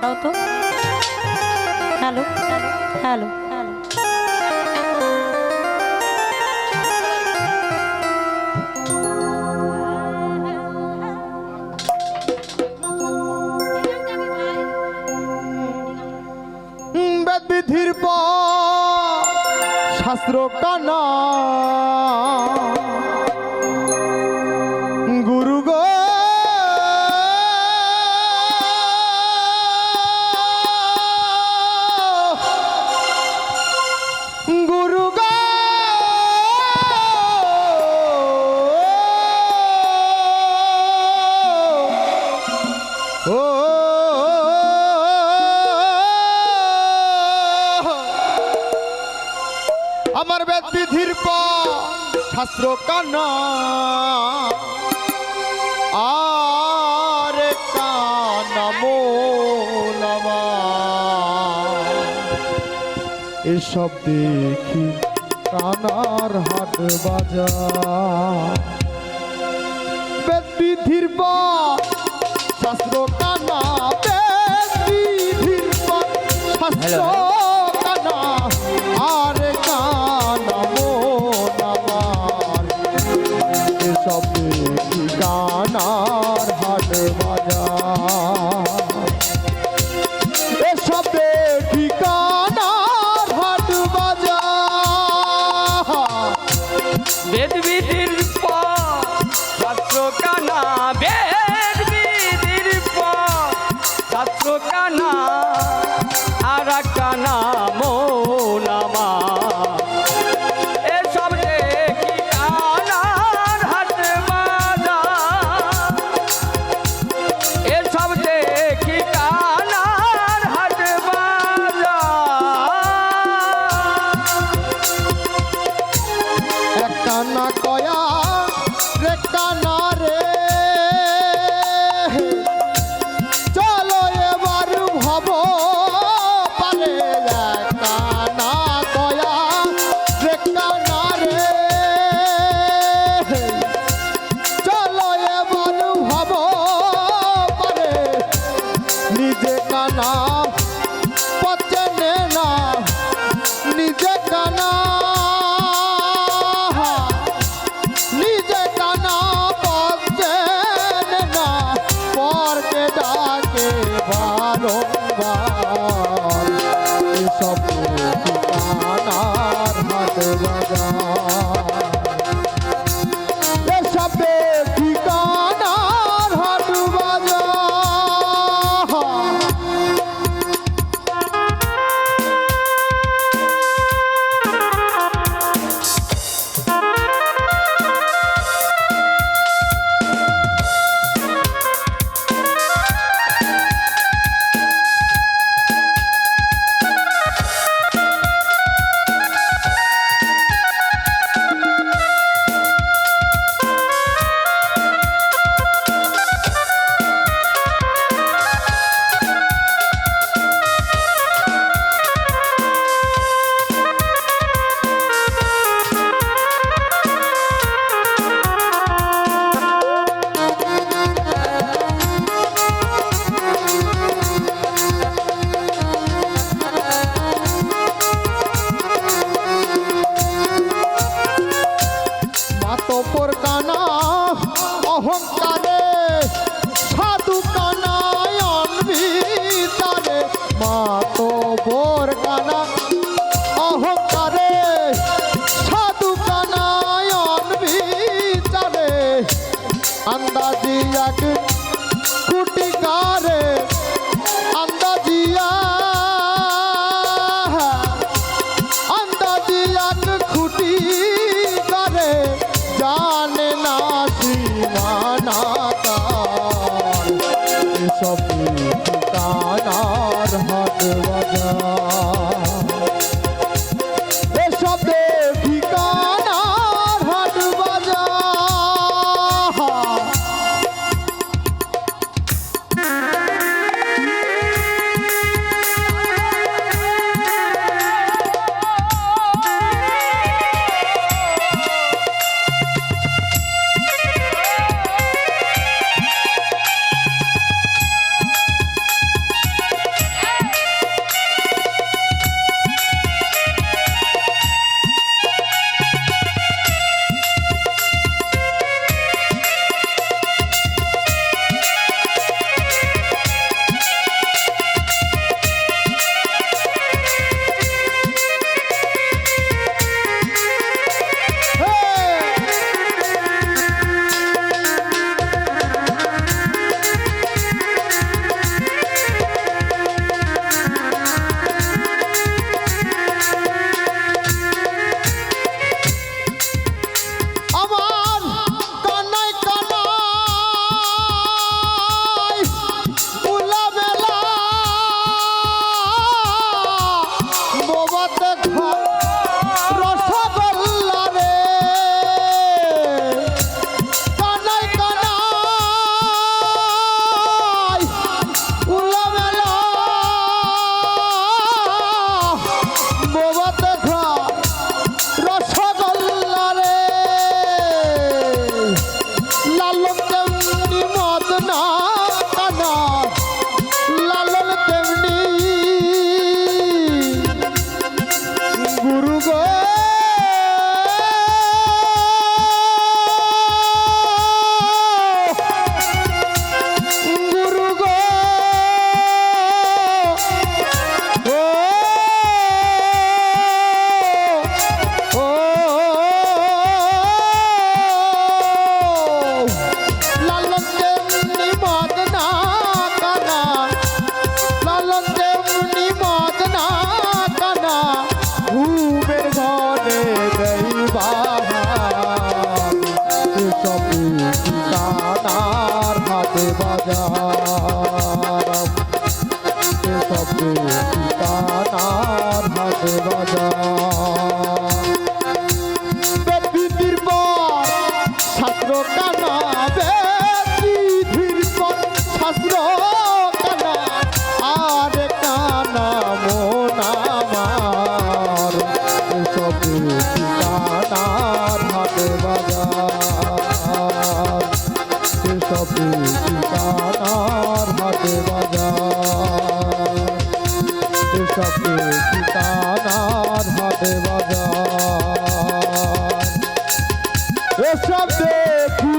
বাড়াও তো। Hello hello বিধির শাস্ত্র কানা। আমার বেদ বিধির শাস্ত্র কানা। আর এসব দেখি কানার হাট বাজার। বেদ শাস্ত্র কানা বেদ শাস্ত্র বেদ বিধির পর শাস্ত্র কানা বেদ বিধির পর শাস্ত্র কানা আর কানা বাজার না কয়া রে কানা রে। চলো এবার কানা হাট আন্দাজিয়াক কুটিকারে আন্দাজিয়া আন্দাজিয়াক খুঁটি করে জানে না সীমানা তার। হাট বাজার? বাজার এসব দেখি